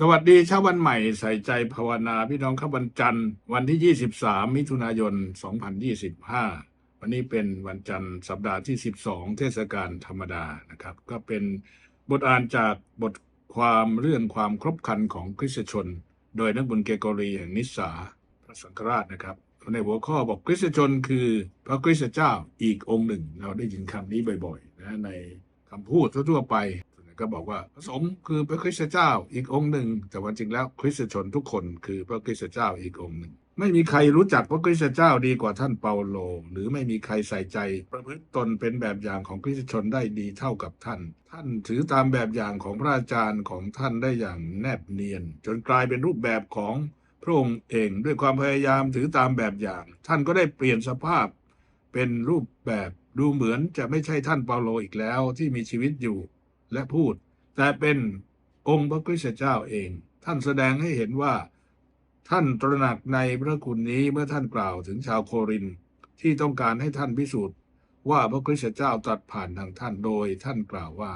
สวัสดีเช้าวันใหม่ใส่ใจภาวนาพี่น้องครับวันจันทร์วันที่ 23 มิถุนายน 2025 วันนี้เป็นวันจันทร์สัปดาห์ที่ 12 เทศกาลธรรมดานะครับ ก็เป็นบทอ่านจากบทความเรื่องความครบคันของคริสตชน โดยนักบุญเกโกรีแห่งนิสสาพระสังฆราชนะครับในหัวข้อบอกคริสตชนคือพระคริสตเจ้าอีกองค์หนึ่ง เราได้ยินคำนี้บ่อยๆนะในคำพูดทั่วๆไป ก็บอกว่าพระสงฆ์คือพระคริสตเจ้าอีกองค์หนึ่ง แต่วันจริงแล้วคริสตชนทุกคนคือพระคริสตเจ้าอีกองค์หนึ่ง ไม่มีใครรู้จักพระคริสตเจ้าดีกว่าท่านเปาโล หรือไม่มีใครใส่ใจประพฤติตนเป็นแบบอย่างของคริสตชนได้ดีเท่ากับท่าน ท่านถือตามแบบอย่างของพระอาจารย์ของท่านได้อย่างแนบเนียน จนกลายเป็นรูปแบบของพระองค์เองด้วยความพยายามถือตามแบบอย่าง ท่านก็ได้เปลี่ยนสภาพเป็นรูปแบบดูเหมือนจะไม่ใช่ท่านเปาโลอีกแล้วที่มีชีวิตอยู่ และพูด แต่เป็นองค์พระคริสตเจ้าเอง ท่านแสดงให้เห็นว่า ท่านตระหนักในพระคุณนี้เมื่อท่านกล่าวถึงชาวโครินที่ต้องการให้ท่านพิสูจน์ว่าพระคริสตเจ้าตรัสผ่านทางท่านโดยท่านกล่าวว่า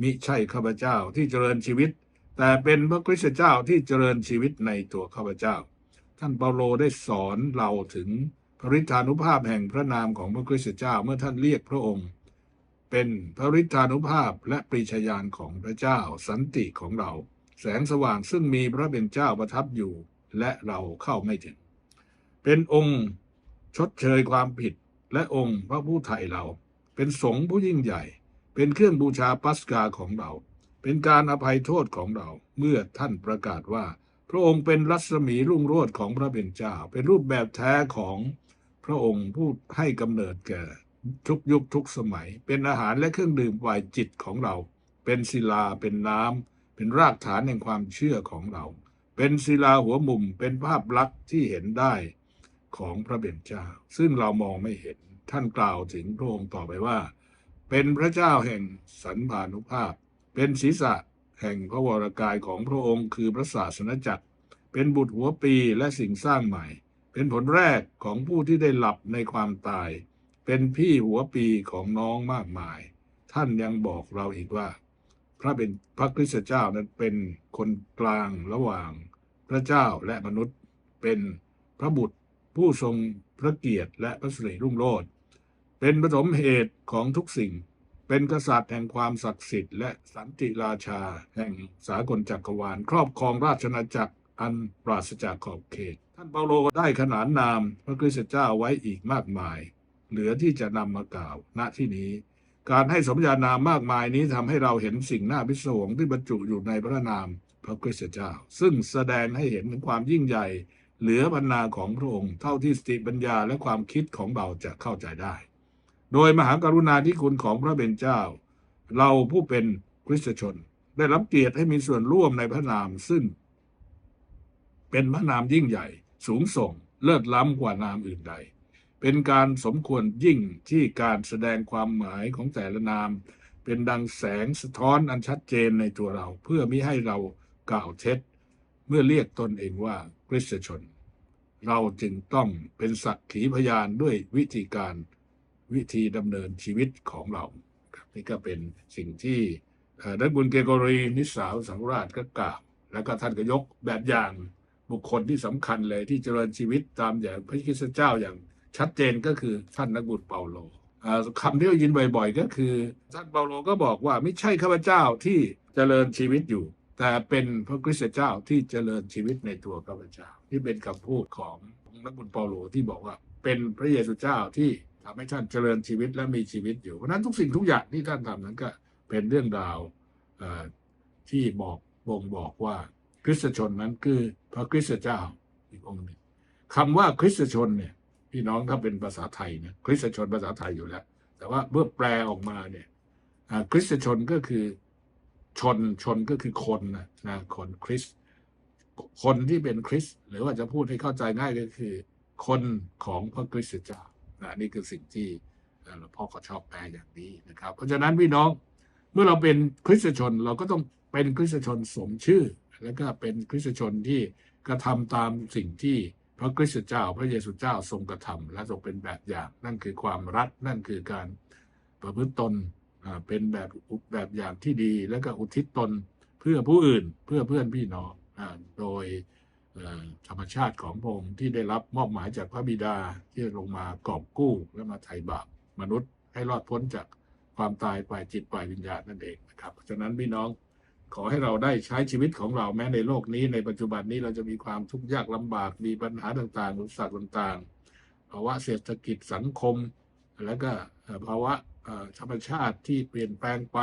มิใช่ข้าพเจ้าที่เจริญชีวิต แต่เป็นพระคริสตเจ้าที่เจริญชีวิตในตัวข้าพเจ้า ท่านเปาโลได้สอนเราถึงพระฤทธานุภาพแห่งพระนามของพระคริสตเจ้าเมื่อท่านเรียกพระองค์ เป็นพระฤทธานุภาพและปรีชญาณของพระเจ้าสันติของเรา แสงสว่างซึ่งมีพระเป็นเจ้าประทับอยู่ และเราเข้าไม่ถึง เป็นองค์ชดเชยความผิดและองค์พระผู้ไถ่เรา เป็นสงฆ์ผู้ยิ่งใหญ่ เป็นเครื่องบูชาปัสกาของเรา เป็นการอภัยโทษของเรา เมื่อท่านประกาศว่า พระองค์เป็นรัศมีรุ่งโรจน์ของพระเป็นเจ้า เป็นรูปแบบแท้ของพระองค์ผู้ให้กำเนิดแก่ ทุกยุคทุกสมัย เป็นอาหารและเครื่องดื่มฝ่ายจิตของเรา เป็นศิลาเป็นน้ำเป็นรากฐานแห่งความเชื่อของเรา เป็นศิลาหัวมุมเป็นภาพลักษณ์ที่เห็นได้ของพระเบญจาซึ่งเรามองไม่เห็นท่านกล่าวถึงพระองค์ต่อไปว่า เป็นพระเจ้าแห่งสันพานุภาพ เป็นศีรษะแห่งพระวรกายของพระองค์คือพระศาสนจักร เป็นบุตรหัวปีและสิ่งสร้างใหม่ เป็นผลแรกของผู้ที่ได้หลับในความตาย เป็นพี่หัวปีของน้องมากมาย ท่านยังบอกเราอีกว่า พระเป็นพระคริสตเจ้านั้นเป็นคนกลางระหว่างพระเจ้าและมนุษย์ เป็นพระบุตรผู้ทรงพระเกียรติและพระสิริรุ่งโรจน์เป็นปฐมเหตุของทุกสิ่ง เป็นกษัตริย์แห่งความศักดิ์สิทธิ์และสันติราชา แห่งสากลจักรวาล ครอบครองราชนาจักรอันปราศจากขอบเขต ท่านเปาโลได้ขนานนามพระคริสตเจ้าไว้อีกมากมาย เหลือที่จะนำมากล่าว ณที่นี้ การให้สมญานามมากมายนี้ทำให้เราเห็นสิ่งน่าพิศวงที่บรรจุอยู่ในพระนามพระคริสตเจ้า ซึ่งแสดงให้เห็นถึงความยิ่งใหญ่ เหลือบรรณาของพระองค์ เท่าที่สติปัญญาและความคิดของเราจะเข้าใจได้ โดยมหากรุณาธิคุณของพระเบญเจ้า เราผู้เป็นคริสตชน ได้รับเกียรติให้มีส่วนร่วมในพระนามซึ่ง เป็นพระนามยิ่งใหญ่ สูงส่งเลิศล้ำกว่านามอื่นใด เป็นการสมควรยิ่งที่การแสดงความหมายของแต่ละนาม เป็นดังแสงสะท้อนอันชัดเจนในตัวเรา เพื่อมิให้เรากล่าวเท็จ เมื่อเรียกตนเองว่าคริสตชน เราจึงต้องเป็นสักขีพยานด้วยวิธีการวิธีดำเนินชีวิตของเรา นี่ก็เป็นสิ่งที่เอ่อนักบุญเกโกรีนิสาวสังราชก็กล่าวแล้วก็ท่านก็ยกแบบอย่างบุคคลที่สำคัญเลยที่เจริญชีวิตตามอย่างพระคริสตเจ้าอย่าง ชัดเจนก็คือท่านนักบุญเปาโลคำที่เรายินบ่อย ๆ ก็คือ ท่านเปาโลก็บอกว่าไม่ใช่ข้าพเจ้าที่เจริญชีวิตอยู่ แต่เป็นพระคริสตเจ้าที่เจริญชีวิตในตัวข้าพเจ้า ที่เป็นคำพูดของนักบุญเปาโลที่บอกว่าเป็นพระเยซูเจ้าที่ทำให้ท่านเจริญชีวิตและมีชีวิตอยู่ เพราะนั้นทุกสิ่งทุกอย่างที่ท่านทำนั้นก็เป็นเรื่องราวที่บอกบ่งบอกว่าคริสตชนนั้นคือพระคริสตเจ้าอีกองค์หนึ่งคำว่าคริสตชนเนี่ย พี่น้องถ้าเป็นภาษาไทยนะคริสตชนภาษาไทยอยู่แล้ว แต่ว่าเมื่อแปลออกมาเนี่ยคริสตชนก็คือชนชนก็คือคนนะนะคนคริสคนที่เป็นคริสหรือว่าจะพูดให้เข้าใจง่ายก็คือ คนของพระคริสตเจ้านะนี่คือสิ่งที่เอ่อหลวงพ่อก็ชอบแปลอย่างนี้นะครับ เพราะฉะนั้นพี่น้องเมื่อเราเป็นคริสตชนเราก็ต้องเป็นคริสตชนสมชื่อ แล้วก็เป็นคริสตชนที่กระทำตามสิ่งที่ ระคริสต์เจ้า พระเยซูเจ้าทรงกระทำและทรงเป็นแบบอย่าง นั่นคือความรักนั่นคือการประพฤติตนเป็นแบบแบบอย่างที่ดี แล้วก็อุทิศตนเพื่อผู้อื่นเพื่อเพื่อนพี่น้องโดยธรรมชาติของพระองค์ที่ได้รับมอบหมายจากพระบิดาที่ลงมากอบกู้และมาไถ่บาปมนุษย์ให้รอดพ้นจากความตายฝ่ายจิตฝ่ายวิญญาณนั่นเองนะครับ เพราะฉะนั้นพี่น้อง ขอให้เราได้ใช้ชีวิตของเราแม้ในโลกนี้ในปัจจุบันนี้เราจะมีความทุกข์ยากลำบากมีปัญหาต่างๆอุปสรรคต่างๆภาวะเศรษฐกิจสังคม แล้วก็ภาวะธรรมชาติที่เปลี่ยนแปลงไป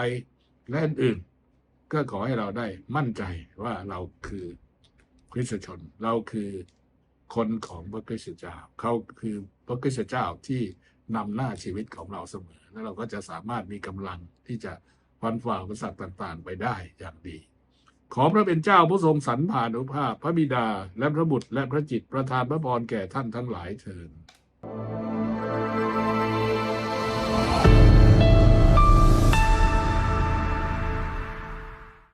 และอื่นๆก็ขอให้เราได้มั่นใจว่าเราคือคริสตชน เราคือคนของพระคริสตเจ้าเขาคือพระคริสตเจ้าที่นำหน้าชีวิตของเราเสมอ และเราก็จะสามารถมีกำลังที่จะ ฟันฝ่าอุปสรรคต่าง ๆ ไปได้อย่างดี ขอพระเป็นเจ้าผู้ทรงสรรผ่านุภาพ พระบิดาและพระบุตรและพระจิตประทานพระพรแก่ท่านทั้งหลายเถิด